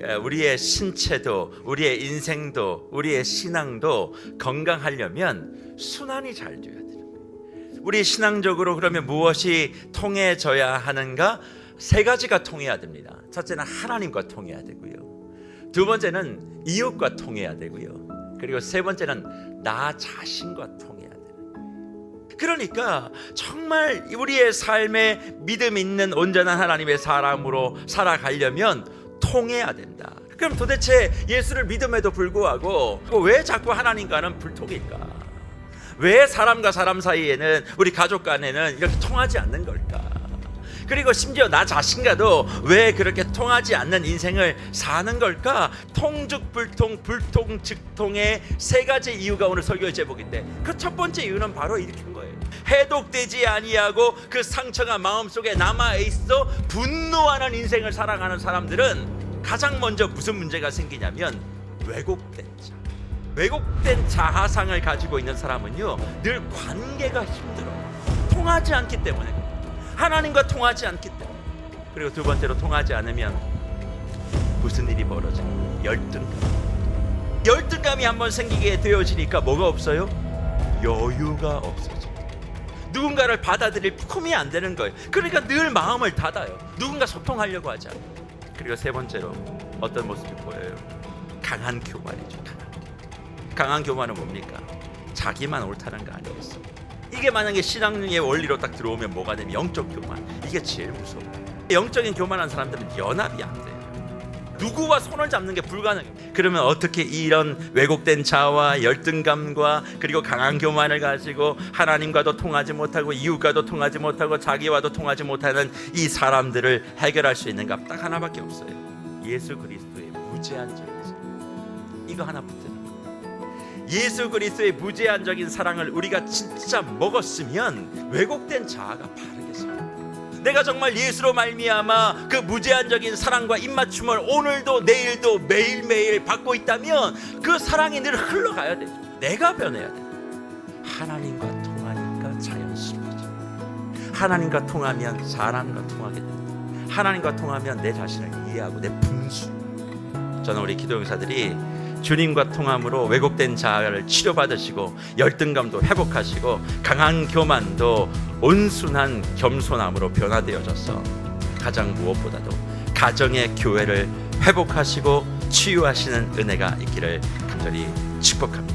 에, 우리의 신체도 우리의 인생도 우리의 신앙도 건강하려면 순환이 잘 돼야 돼요. 우리 신앙적으로 그러면 무엇이 통해져야 하는가? 세 가지가 통해야 됩니다. 첫째는 하나님과 통해야 되고요. 두 번째는 이웃과 통해야 되고요. 그리고 세 번째는 나 자신과 통해야 돼요. 그러니까 정말 우리의 삶에 믿음 있는 온전한 하나님의 사람으로 살아가려면 통해야 된다. 그럼 도대체 예수를 믿음에도 불구하고 왜 자꾸 하나님과는 불통일까? 왜 사람과 사람 사이에는 우리 가족 간에는 이렇게 통하지 않는 걸까? 그리고 심지어 나 자신과도 왜 그렇게 통하지 않는 인생을 사는 걸까? 통즉불통, 불통즉통의 세 가지 이유가 오늘 설교 제목인데 그 첫 번째 이유는 바로 이렇게 거예요. 해독되지 아니하고 그 상처가 마음속에 남아 있어 분노하는 인생을 살아가는 사람들은 가장 먼저 무슨 문제가 생기냐면 왜곡된 자. 왜곡된 자아상을 가지고 있는 사람은요 늘 관계가 힘들어. 통하지 않기 때문에. 하나님과 통하지 않기 때문에. 그리고 두 번째로 통하지 않으면 무슨 일이 벌어져? 열등감. 열등감이 한번 생기게 되어지니까 뭐가 없어요? 여유가 없어져. 누군가를 받아들일 품이 안 되는 거예요. 그러니까 늘 마음을 닫아요. 누군가 소통하려고 하지 않아요 그리고 세 번째로 어떤 모습이 보여요 강한 교만이죠 강한 강한 교만은 뭡니까? 자기만 옳다는 거 아니겠어? 이게 만약에 신앙의 원리로 딱 들어오면 뭐가 되면 영적 교만 이게 제일 무서워. 영적인 교만한 사람들은 연합이 안 돼. 누구와 손을 잡는 게 불가능해. 그러면 어떻게 이런 왜곡된 자와 열등감과 그리고 강한 교만을 가지고 하나님과도 통하지 못하고 이웃과도 통하지 못하고 자기와도 통하지 못하는 이 사람들을 해결할 수 있는가? 딱 하나밖에 없어요. 예수 그리스도의 무제한적인 사랑. 이거 하나 붙드는 거예요. 예수 그리스도의 무제한적인 사랑을 우리가 진짜 먹었으면 왜곡된 자아가 바르게 살아. 내가 정말 예수로 말미암아 그 무제한적인 사랑과 입맞춤을 오늘도 내일도 매일매일 받고 있다면 그 사랑이 늘 흘러가야 돼. 내가 변해야 돼. 하나님과 통하니까 자연스러워져. 하나님과 통하면 사람과 통하게 된다. 하나님과 통하면 내 자신을 이해하고 내 분수. 저는 우리 기도교사들이 주님과 통함으로 왜곡된 자아를 치료받으시고 열등감도 회복하시고 강한 교만도 온순한 겸손함으로 변화되어져서 가장 무엇보다도 가정의 교회를 회복하시고 치유하시는 은혜가 있기를 간절히 축복합니다.